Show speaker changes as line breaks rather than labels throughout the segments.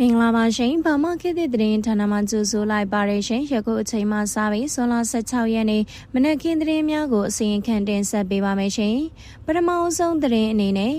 မင်္ဂလာပါရှင်။ဘာမခေတ်သစ်သတင်းဌာနမှကြိုဆိုလိုက်ပါရရှင်။ယခုအချိန်မှစပြီးဇွန်လ16ရက်နေ့မနက်ခင်းသတင်းများကိုအစီရင်ခံတင်ဆက်ပေးပါမယ်ရှင်။ပထမအဆုံးသတင်းအနေနဲ့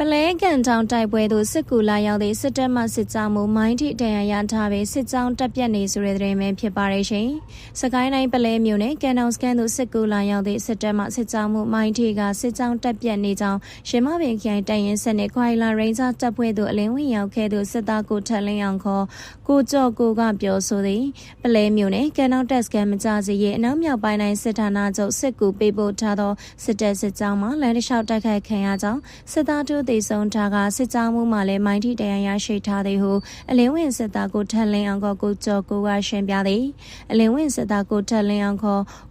ပလဲကန်တောင်တိုက်ပွဲသို့စစ်ကူလာရောက်သည့်စစ်တပ်မှစစ်ကြောင်းမူမိုင်းထိတန်ရရထားပြီးစစ်ကြောင်းတက်ပြတ်နေဆိုတဲ့သတင်းပဲဖြစ်ပါရဲ့ရှင်။စကိုင်းတိုင်းပလဲမြို့နယ်ကန်တောင်စကန်သို့စစ်ကူလာရောက်သည့်စစ်တပ်မှစစ်ကြောင်းမူမိုင်းထိကစစ်ကြောင်းတက်ပြတ်နေကြောင်းရှမပင်ခိုင်တန်ရင်စနစ်ခွိုင်လာရိန်းစာတပ်ဖွဲ့သို့အလင်းဝင်ရောက်ခဲ့သူစစ်သားကိုထက်လင်းအောင်ခေါ်ကိုကြော့ကိုကပြောဆိုသည်ပလဲမြို့နယ်ကန်တောင်တက်စကန်မကြစီရဲ့အနောက်မြောက်ပိုင်းတိုင်းစစ်ဌာနချုပ်စစ်ကူပေးပို့ထားသောစစ်တပ်စစ်ကြောင်းမှလမ်းတစ်လျှောက်တိုက်ခိုက်ခံရကြောင်းစစ်သားတို့သေဆုံးထားကစစ်ကြောင်းမှုမှလည်းမိုင်းထိတရားရရှိထားသည်ဟုအလင်းဝင်စစ်သားကိုထက်လင်းအောင်ကကိုကျော်ကိုကရှင်းပြသည်အလင်းဝင်စစ်သားကိုထက်လင်းအောင်က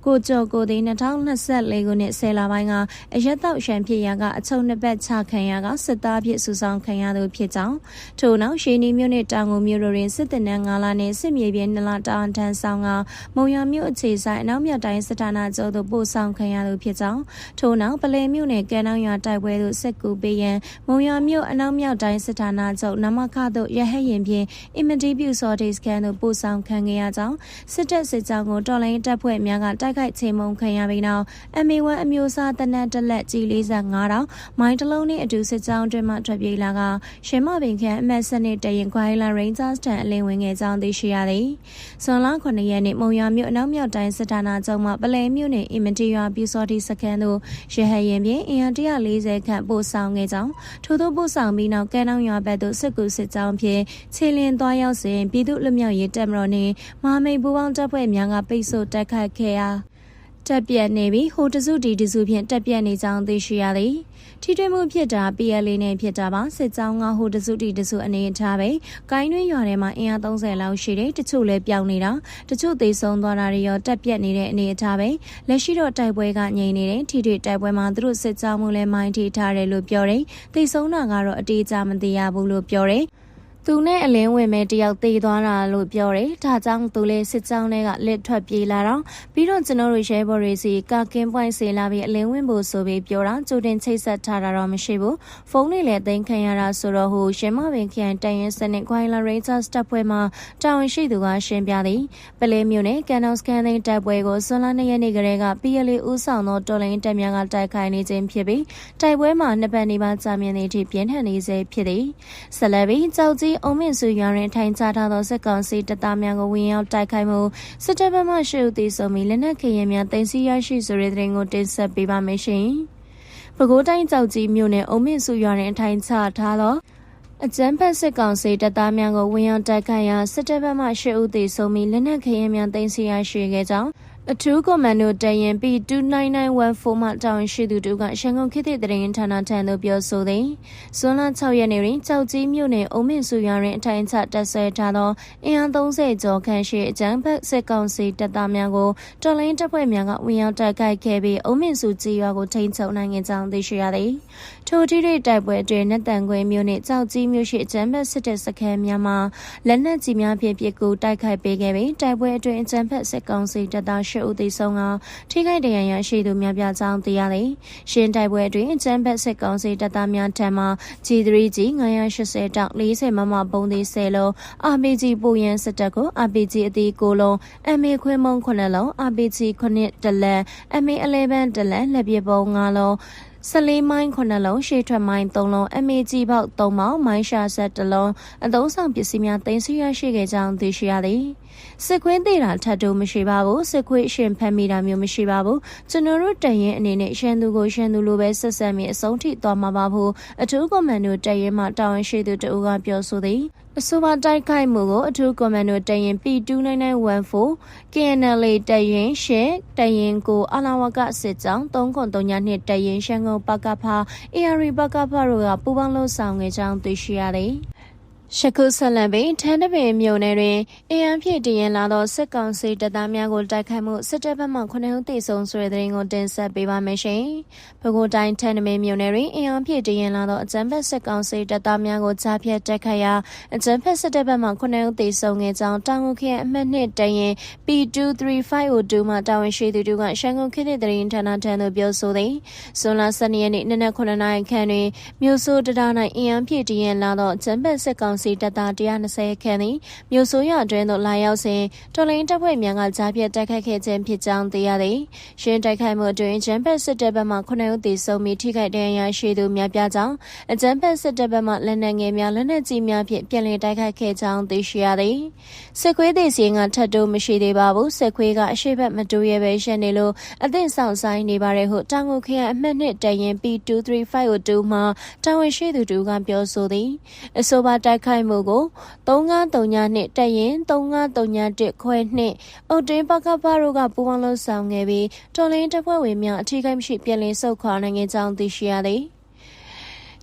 ကိုကျော်ကိုသည်2024ခုနှစ်ဆယ်လပိုင်းကအရက်တော့ရှမ်းဖြစ်ရာကအချုံနှစ်ပတ်ချခံရကစစ်သားဖြစ်စုဆောင်ခံရသူဖြစ်ကြောင်းထို့နောက်ရှေနီမြို့နယ်တောင်ကိုမြို့တွင်စစ်တပ်နဲ့9လနဲ့စစ်မြေပြင်2လတာအထန်ဆောင်ကမုံရမြို့အခြေဆိုင်အနောက်မြောက်တိုင်းစစ်ဌာနချုပ်သို့ပို့ဆောင်ခံရသူဖြစ်ကြောင်းထို့နောက်ပလဲမြို့နယ်ကမ်းနောင်ရွာတိုက်ပွဲသို့စစ်ကူပေးရန်မုံရမြို့အနောက်မြောက်တိုင်းစစ်ဌာနချုပ်နမခသို့ရဟရင်ဖြင့်အင်မတီပြူစော်ဒေးစကန်သို့ပို့ဆောင်ခံခဲ့ရကြောင်းစစ်တပ်စစ်ကြောင်းကိုတော်လိုင်းတပ်ဖွဲ့များကတိုက်ခိုက်ချိန်မုံခံရပြီးနောက် MA1 အမျိုးအစားတနက်တလက်ကြီး45တောင်မိုင်းတလုံးနှင့်အတူစစ်ကြောင်းတွင်မှထွက်ပြေးလာကရှင်းမပင်ခန့်အမတ်စနစ်တရင်ခွိုင်းလာရိန်းဂျာစ်တန်အလင်းဝင်ငယ်ကြောင်းသိရှိရသည်။ဇွန်လ9ရက်နေ့မုံရွာမြို့အနောက်မြောက်တိုင်းစစ်ဌာနချုပ်မှပလဲမြို့နယ်အင်မတီရွာပြူစော်ဒီစခန်းသို့ရဟရင်ဖြင့်အင်အား140ခန့်ပို့ဆောင်ခဲ့ကြောင်းထို့သောပို့ဆောင်ပြီးနောက်ကဲနောင်ရွာဘက်သို့စစ်ကူစစ်ကြောင်းဖြင့်ခြေလင်းသွားရောက်စဉ်ပြည်သူ့လူမျိုးရေးတပ်မတော်နှင့်မဟာမိတ်ပူးပေါင်းတပ်ဖွဲ့များကပိတ်ဆို့တိုက်ခိုက်ခဲ့ရာ တက်ပြက်နေပြီးဟိုတစုဒီတစုဖြင့်တက်ပြက်နေကြောင်းသိရှိရသည်ထိတွေ့မှုဖြစ်တာ PLA နဲ့ဖြစ်တာပါစစ်ကြောင်းကဟိုတစုဒီတစုအနေထားပဲကိုင်းတွင်းရွာထဲမှာအင်အား30လောက်ရှိတယ်တချို့လည်းပျောက်နေတာတချို့သေဆုံးသွားတာတွေရောတက်ပြက်နေတဲ့အနေအထားပဲလက်ရှိတော့တိုက်ပွဲကငြိမ်နေတယ်ထိတွေ့တိုက်ပွဲမှာသူတို့စစ်ကြောင်းမှုလည်းမိုင်းထိထားတယ်လို့ပြောတယ်သေဆုံးတာကတော့အတေးကြမသိရဘူးလို့ပြောတယ် သူနဲ့အလင်းဝင်မဲ့တယောက်သေသွားတာလို့ပြောတယ်။ဒါကြောင့်သူလည်းစစ်ကြောင်းတွေကလက်ထွက်ပြေးလာတော့ပြီးတော့ကျွန်တော်တို့ရဲဘော်တွေစီကကင်းပွိုင်းစီလာပြီးအလင်းဝင်ဖို့ဆိုပြီးပြောတာကြိုတင်ချိတ်ဆက်ထားတာတော့မရှိဘူး။ဖုန်းလေးလည်းသိမ်းခံရတာဆိုတော့ဟိုရှင်မပင်ခရိုင်တန်ရင်စနစ်ခွိုင်းလာရိတ်ဆာတပ်ဖွဲ့မှတာဝန်ရှိသူကရှင်းပြသည်။ပလဲမျိုးနဲ့ကန်နော့စကန်သိန်းတပ်ပွဲကိုဇွန်လ2ရက်နေ့ကလေးက PLA ဦးဆောင်သောတော်လိုင်းတပ်များကတိုက်ခိုက်နေခြင်းဖြစ်ပြီးတိုက်ပွဲမှာနှစ်ပတ်နေပါကြာမြင့်နေသည့်ပြင်းထန်နေစေဖြစ်သည်။ဆက်လက်ပြီးကြောက်ကြီးအုံမင်းစုရွာတွင်ထိုင်ချထားသောစစ်ကောင်စီတပ်သားများကိုဝင်ရောက်တိုက်ခိုက်မှုစစ်တပ်ဘက်မှရှေ့ဦးသေးဆုံးပြီးလက်နက်ခဲယမ်းများတင်စီရရှိဆိုတဲ့တဲ့ရင်ကိုတင်ဆက်ပေးပါမယ်ရှင်။ပဲခူးတိုင်းကြောက်ကြီးမြို့နယ်အုံမင်းစုရွာတွင်ထိုင်ချထားသောအကြမ်းဖက်စစ်ကောင်စီတပ်သားများကိုဝင်ရောက်တိုက်ခိုက်ရာစစ်တပ်ဘက်မှရှေ့ဦးသေးဆုံးပြီးလက်နက်ခဲယမ်းများတင်စီရရှိခဲ့ကြောင်း အထူးကွန်မန်ဒိုတရင် P29914 မှတာဝန်ရှိသူတို့ကရန်ကုန်ခေတ်သစ်တရင်ဌာနထံသို့ပြောဆိုသည်။ဇွန်လ6ရက်နေ့တွင်ကြောက်ကြီးမြို့နယ်အုံမင်းစုရွာတွင်အထိုင်ချတပ်ဆွဲထားသောအင်အား30ကျော်ခန့်ရှိအကြမ်းဖက်စစ်ကောင်စီတပ်သားများကိုတော်လိုင်းတပ်ဖွဲ့များကဝင်ရောက်တိုက်ခိုက်ခဲ့ပြီးအုံမင်းစုကြီးရွာကိုထိန်းချုပ်နိုင်ခဲ့ကြောင်းသိရှိရသည်။ထိုထိတွေတိုက်ပွဲတွင်နတ်တန်ခွေမြို့နှင့်ကြောက်ကြီးမြို့ရှိအကြမ်းဖက်စစ်တပ်စခန်းများမှလက်နက်ကြီးများဖြင့်ပစ်ကူတိုက်ခိုက်ပေးခဲ့ပြီးတိုက်ပွဲအတွင်းအကြမ်းဖက်စစ်ကောင်စီတပ်သား၈ဦးသေဆုံးကထိခိုက်ဒဏ်ရာရရှိသူများပြကြောင်းသိရသည်။ရှင်းတိုက်ပွဲအတွင်းအကြမ်းဖက်စစ်ကောင်စီတပ်သားများထံမှ G3G 980တောင်40မမပုံသေး10လုံး RPG ပူရန်စစ်တပ်ကို RPG အသေး9လုံး MA ခွဲမုံ9လုံး RPG 9တလက် MA 11တလက်လက်ပစ်ပုံ9လုံးဆလေးမိုင်း9လုံးရှေ့ထွက်မိုင်း3လုံး MAG ပေါက်3ပေါက်မိုင်းရှာဆက်1လုံးအသုံးဆောင်ပစ္စည်းများတင်စီရရှိခဲ့ကြောင်းသိရှိရသည် စစ်ခွင်းသေးတာထပ်တိုးမရှိပါဘူးစစ်ခွေးအရှင်ဖမ်းမိတာမျိုးမရှိပါဘူးကျွန်တော်တို့တရင်အနေနဲ့ရှန်သူကိုရှန်သူလိုပဲဆက်ဆက်ပြီးအဆုံးထိသွားမှာပါဖို့အထူးကွန်မန်ဒိုတရင်မှတာဝန်ရှိသူတအူကပြောဆိုသည်အဆိုပါတိုက်ခိုက်မှုကိုအထူးကွန်မန်ဒိုတရင် P29914 KNLA တရင်ရှေတရင်ကိုအလာဝကစစ်ကြောင်း303ညနှစ်တရင်ရှန်ကုန်ပကဖာ AR ပကဖာတို့ကပူးပေါင်းလို့ဆောင်ငယ်ကြောင်းသိရှိရသည် ရှကုဆက်လန်ပင်ထန်းတပင်မြို့နယ်တွင်အင်အားဖြည့်တည်ရင်လာသောစစ်ကောင်စီတပ်သားများကိုတိုက်ခိုက်မှုစစ်တပ်ဘက်မှ9ဦးသေဆုံးဆိုတဲ့သတင်းကိုတင်ဆက်ပေးပါမယ်ရှင်။ပဲခူးတိုင်းထန်းတပင်မြို့နယ်တွင်အင်အားဖြည့်တည်ရင်လာသောအကြမ်းဖက်စစ်ကောင်စီတပ်သားများကိုကြားဖြတ်တိုက်ခိုက်ရာအကြမ်းဖက်စစ်တပ်ဘက်မှ9ဦးသေဆုံးခဲ့ကြောင်းတောင်ကိုခရိုင်အမှတ်2တရင် P23502 မှတာဝန်ရှိသူတို့ကရှန်ကုန်ခေတ်တဲ့သတင်းဌာနထံသို့ပြောဆိုသည်။ဇွန်လ12ရက်နေ့နနက်9နာရီခန့်တွင်မြို့ဆိုးတံတား၌အင်အားဖြည့်တည်ရင်လာသောအကြမ်းဖက်စစ်ကောင်ကောင်စီတပ်သား120ခန့်သည်မြို့ဆိုးရအတွင်းသို့လာရောက်စဉ်တော်လိုင်းတပ်ဖွဲ့များကကြားပြတ်တိုက်ခိုက်ခဲ့ခြင်းဖြစ်ကြောင်းသိရသည်။ရှင်းတိုက်ခိုက်မှုအတွင်းဂျမ်ဘက်စစ်တပ်ဘက်မှ9ဦးသေဆုံးပြီးထိခိုက်ဒဏ်ရာရှိသူများပြားကြောင်းအဂျမ်ဘက်စစ်တပ်ဘက်မှလက်နက်ငယ်များလက်နက်ကြီးများဖြင့်ပြန်လည်တိုက်ခိုက်ခဲ့ကြောင်းသိရှိရသည်။စစ်ခွေးသေးစီကထပ်တိုးမရှိသေးပါဘူး။စစ်ခွေးကအရှိတ်ဘက်မတူရဲပဲရှင်းနေလို့အသင့်ဆောင်ဆိုင်နေပါတယ်ဟုတောင်ကိုခရိုင်အမှတ်နှစ်တရင် P23502 မှာတာဝန်ရှိသူတူကပြောဆိုသည်အဆိုပါတိုက်ခိုက်မှုကို3939နှစ်တရင်3939ခွဲနှစ်အုတ်တင်းပကပတို့ကပူးပေါင်းလှုပ်ဆောင်ခဲ့ပြီးတော်လင်းတပ်ဖွဲ့ဝင်များအထူးကိမရှိပြည်လည်ဆုတ်ခွာနိုင်ကြောင်းသိရှိရသည်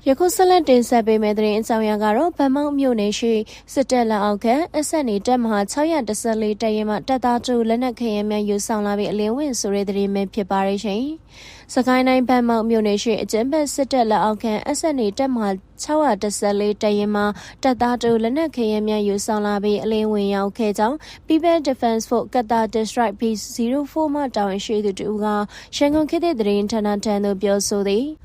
ယခုဆက်လက်တင်ဆက်ပေးမယ့်သတင်းအကြောင်းအရာကတော့ဗမောက်မြို့နယ်ရှိစစ်တပ်လက်အောက်ခံအဆက်နေတပ်မဟာ614တပ်ရင်မှတပ်သားတူလက်နက်ခဲယမ်းများယူဆောင်လာပြီးအလင်းဝင်ဆိုတဲ့သတင်းပဲဖြစ်ပါရဲ့ရှင်။စကိုင်းတိုင်းဗမောက်မြို့နယ်ရှိအကျဉ်းဘက်စစ်တပ်လက်အောက်ခံအဆက်နေတပ်မဟာ614တပ်ရင်မှတပ်သားတူလက်နက်ခဲယမ်းများယူဆောင်လာပြီးအလင်းဝင်ရောက်ခဲ့ကြောင်း People Defense Force ကတာ District P04 မှတာဝန်ရှိသူတူကရှန်ကုန်ခေတ်တဲ့သတင်းဌာနထံသို့ပြောဆိုသည်။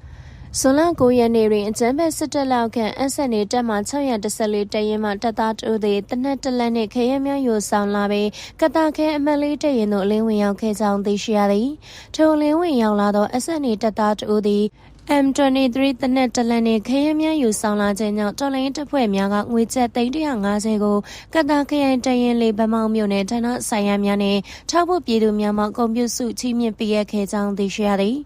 ဇွန်လ9ရက်နေ့တွင်အကြမ်းဖက်စစ်တပ်လောက်ခံအဆက်နေတက်မှ614တရင်မှတပ်သားတို့သည်တနက်တလက်နှင့်ခရဲများယူဆောင်လာပြီးကတာခဲအမတ်လေးတရင်တို့အလင်းဝင်ရောက်ခဲ့ကြောင်းသိရှိရသည်ထိုလင်းဝင်ရောက်လာသောအဆက်နေတပ်သားတို့သည် M23 တနက်တလန်နဲ့ခရဲများယူဆောင်လာခြင်းကြောင့်တော်လိုင်းတပ်ဖွဲ့များကငွေကျပ်350ကိုကတာခရိုင်တရင်လေးဗမောက်မြို့နယ်ဌာနဆိုင်ရာများနဲ့ထောက်ဖို့ပြည်သူများမှကွန်ပျူတာစုချီးမြှင့်ပေးရခဲ့ကြောင်းသိရှိရသည်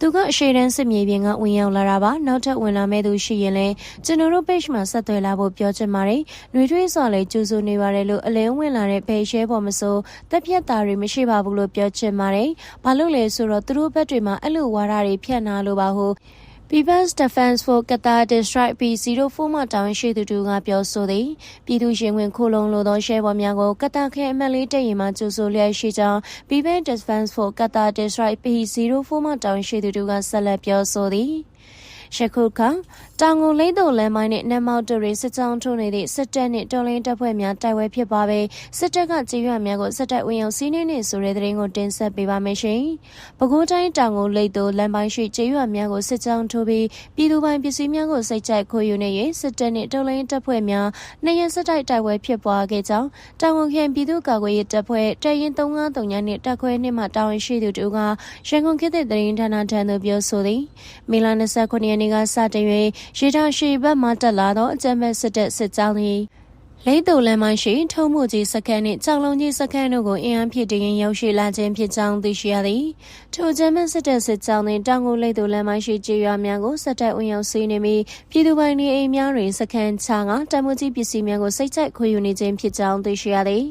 သူကအရှိတန်းစစ်မြေပြင်ကဝင်ရောက်လာတာပါနောက်ထပ်ဝင်လာမဲ့သူရှိရင်လည်းကျွန်တော်တို့ page မှာဆက်သွယ်လာဖို့ပြောချင်ပါတယ်။နှွေထွေးစွာလည်းကြိုးစိုးနေပါတယ်လို့အလဲဝင်လာတဲ့ page share ပေါ်မှာဆိုတက်ပြက်တာတွေမရှိပါဘူးလို့ပြောချင်ပါတယ်။ဘာလို့လဲဆိုတော့သူတို့ဘက်တွေမှာအဲ့လိုဝါဒတွေဖြန့်နာလို့ပါဟု People's Defense for Qatar District P04 မှတောင်းရှိသူတူကပြောဆိုသည်ပြည်သူရင်ဝင်ခိုးလုံလိုသောရှဲပေါ်များကိုကတာခဲအမတ်လေးတရင်မှကျူဆိုလျက်ရှိကြောင်း People's Defense for Qatar District P04 မှတောင်းရှိသူတူကဆက်လက်ပြောဆိုသည်ယခုခါတောင်ငုံလိမ့်တုံလမ်းမိုင်းနဲ့နမောက်တူရီစစ်ကြောင်းထိုးနေတဲ့စစ်တပ်နဲ့တော်လင်းတပ်ဖွဲ့များတိုက်ပွဲဖြစ်ပါပဲစစ်တပ်ကကြေးရွာများကိုစစ်တပ်ဝင်ရောက်စီးနှင်းနေဆိုတဲ့သတင်းကိုတင်ဆက်ပေးပါမယ်ရှင်။ပဲခူးတိုင်းတောင်ငုံလိမ့်တုံလမ်းပိုင်းရှိကြေးရွာများကိုစစ်ကြောင်းထိုးပြီးပြည်သူပိုင်ပစ္စည်းများကိုစိတ်ကြိုက်ခိုးယူနေရင်စစ်တပ်နဲ့တော်လင်းတပ်ဖွဲ့များနှစ်ရက်စစ်တိုက်တိုက်ပွဲဖြစ်ပွားခဲ့ကြောင်းတောင်ငုံခရိုင်ပြည်သူ့ကာကွယ်ရေးတပ်ဖွဲ့တရင်353ညနဲ့တပ်ခွဲနှစ်မှတာဝန်ရှိသူတို့ကရန်ကုန်ခေတ်သစ်သတင်းဌာနထံသို့ပြောဆိုသည်။မေလ29ရက်နေ့ကစတင်၍ရေတာရှိဘက်မှတက်လာသောအကြမ်းဖက်စစ်တပ်စစ်ကြောင်းသည်လိတ်တူလမ်းမရှိထုံးမှုကြီးစခန်းနှင့်ကြောင်လုံးကြီးစခန်းတို့ကိုအင်အားဖြည့်တင်ရင်ရောက်ရှိလာခြင်းဖြစ်ကြောင်းသိရှိရသည်ထိုဂျမန်စစ်တပ်စစ်ကြောင်းတွင်တောင်ကိုလိတ်တူလမ်းမရှိကြေးရွာများကိုစစ်တပ်ဝင်ရောက်စီးနေပြီးပြည်သူပိုင်နေအိမ်များတွင်စခန်းချကတမှုကြီးပစ္စည်းများကိုစိတ်ကြိုက်ခွေယူနေခြင်းဖြစ်ကြောင်းသိရှိရသည်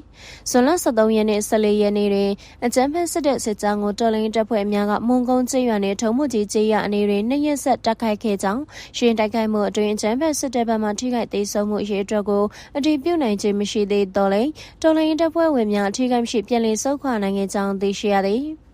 ဇွန်လ23ရက်နေ့14ရက်နေ့တွင်အကြမ်းဖက်စစ်တပ်စစ်ကြောင်းကိုတော်လိုင်းတပ်ဖွဲ့များကမုံကုန်းကျေးရွာနှင့်ထုံမှုကြီးကျေးရွာအနေတွင်နှစ်ရက်ဆက်တိုက်ခိုက်ခဲ့ကြောင်းရှင်တိုက်ခိုက်မှုအတွင်းအကြမ်းဖက်စစ်တပ်ဘက်မှထိခိုက်ဒေဆုံးမှုအရေးအတွက်ကိုအတည်ပြုနိုင်ခြင်းမရှိသေးတော့လေတော်လိုင်းတပ်ဖွဲ့ဝင်များအထိခိုက်မရှိပြန်လည်ဆုတ်ခွာနိုင်ခဲ့ကြောင်းသိရှိရသည်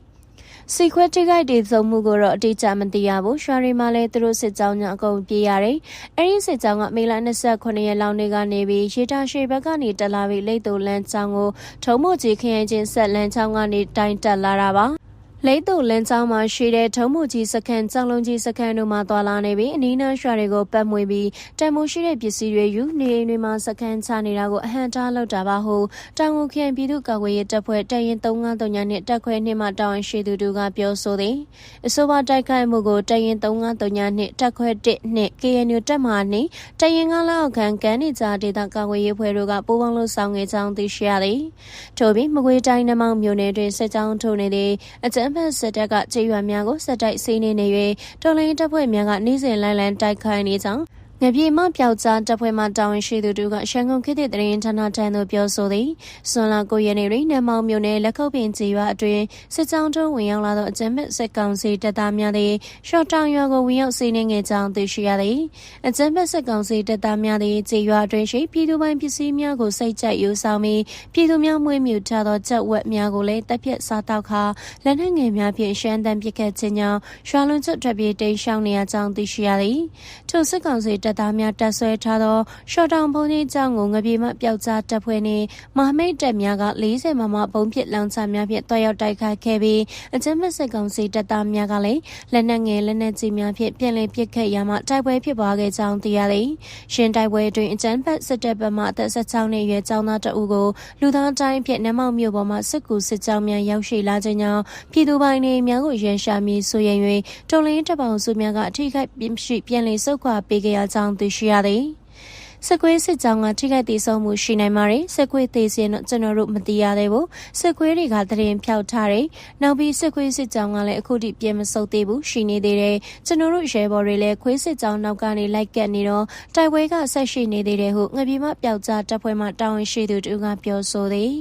စီခွဲတိခိုက်တည်ဆုံမှုကိုတော့အတိအကျမသိရဘူး။ရွှာရီမှာလည်းသူတို့စစ်ကြောင်းညာအကုန်ပြေးရတယ်။အဲဒီစစ်ကြောင်းကမေလ29ရက်လောက်နေကနေပြီးရေတာရှိဘက်ကနေတက်လာပြီးလိတ်တူလန်းချောင်းကိုထုံမို့ကြီးခရင်ချင်းဆက်လန်းချောင်းကနေတိုင်းတက်လာတာပါ။ လိတ်တူလင်းချောင်းမှာရှိတဲ့ထုံးမှုကြီးစခန်းကြောင်လုံးကြီးစခန်းတို့မှာသွာလာနေပြီးအနီးနားရွာတွေကိုပတ်မွေပြီးတန်မိုးရှိတဲ့ပစ္စည်းတွေယူနေအိမ်တွေမှာစခန်းချနေတာကိုအဟံတားလောက်တာပါဟုတောင်ကိုခရိုင်ပြည်သူ့ကာကွယ်ရေးတပ်ဖွဲ့တရင်353ညနဲ့တက်ခွဲနှင့်မှတာဝန်ရှိသူတို့ကပြောဆိုသည်အဆိုပါတိုက်ခိုက်မှုကိုတရင်353ညနဲ့တက်ခွဲ1နှင့် KNU တပ်မှနှင့်တရင်ကလောက်ခံကန်နေကြဒေသကာကွယ်ရေးဖွဲ့တို့ကပူးပေါင်းလို့ဆောင်ငယ်ကြောင်းသိရှိရသည်ထို့ပြီးမကွေးတိုင်းနမောင်မြို့နယ်တွင်စစ်ကြောင်းထိုးနေသည့်အကြမ်းမ်းဖက်စစ်တပ်ကကြေးရွာများကိုစစ်တိုက်စီးနေနေ၍တော်လိုင်းတပ်ဖွဲ့များကနှီးစင်လိုင်းလံတိုက်ခိုက်နေကြောင်း ငပြေမပျောက်ကြားတပ်ဖွဲ့မှတာဝန်ရှိသူတို့ကရှန်ကုန်ခေတ်သစ်တရင်ဌာနထံသို့ပြောဆိုသည်စွန်လာကိုရက်နေ့တွင်နမောင်မြို့နယ်လက်ခုပ်ပင်ကြီးရွာအတွင်းစစ်ကြောင်းတို့ဝင်ရောက်လာသောအကြမ်းဖက်စစ်ကောင်စီတပ်သားများသည်ရှော့တောင်ရွာကိုဝင်ရောက်စီးနှင်းခဲ့ကြောင်းသိရှိရသည်အကြမ်းဖက်စစ်ကောင်စီတပ်သားများသည်ကြေးရွာအတွင်းရှိပြည်သူပိုင်ပစ္စည်းများကိုစိတ်ကြိုက်ယူဆောင်ပြီးပြည်သူများမွေးမြူထားသောကြက်ဝက်များကိုလည်းတပ်ဖြတ်စားတောက်ခါလက်နက်ငယ်များဖြင့်ရှမ်းတမ်းပစ်ခတ်ခြင်းကြောင့်ရွာလွန်ကျွတ်ထွက်ပြေးတိမ်းရှောင်နေရကြောင်းသိရှိရသည်ထိုစစ်ကောင်စီတပ်တပ်သားများတပ်ဆွဲထားသောရှော့တောင်ဘုံကြီးကျောင်းကိုငပြေမှပျောက်ကြားတပ်ဖွဲ့နှင့်မဟာမိတ်တပ်များက40မမဘုံပစ်လောင်ချများဖြင့်တွားရောက်တိုက်ခိုက်ခဲ့ပြီးအကြမ်းဖက်စစ်ကောင်စီတပ်သားများကလည်းလက်နက်ငယ်လက်နက်ကြီးများဖြင့်ပြန်လည်ပစ်ခတ်ရမှတိုက်ပွဲဖြစ်ပွားခဲ့ကြောင်းသိရသည်။ရှင်တိုက်ပွဲအတွင်းအကြမ်းဖက်စစ်တပ်ဘက်မှအသက်16နှစ်အရွယ်ကျောင်းသားတအုပ်ကိုလူသားတိုင်းဖြင့်နမောက်မြို့ပေါ်မှစစ်ကူစစ်ကြောင်းများရောက်ရှိလာခြင်းကြောင့်ပြည်သူပိုင်းနေများကိုရန်ရှာမည်ဆိုရင်၍တုံလင်းတပ်ပေါင်းစုများကအထိခိုက်ပြင်းရှိပြန်လည်ဆုတ်ခွာပေးခဲ့ရကြောင်းသိရှိရသည်။စကွေးစစ်ကြောင်းကထိခိုက်သေးဆုံးမှုရှိနိုင်ပါတယ်စကွေးသေးစင်တော့ကျွန်တော်တို့မသိရသေးဘူးစကွေးတွေကသတင်းဖြောက်ထားတယ်နောက်ပြီးစကွေးစစ်ကြောင်းကလည်းအခုထိပြန်မဆုတ်သေးဘူးရှိနေသေးတယ်ကျွန်တော်တို့ရဲဘော်တွေလည်းခွေးစစ်ကြောင်းနောက်ကနေလိုက်ကက်နေတော့တိုက်ပွဲကဆက်ရှိနေသေးတယ်ဟုငပြေမပျောက်ကြားတပ်ဖွဲ့မှတာဝန်ရှိသူတူကပြောဆိုသည်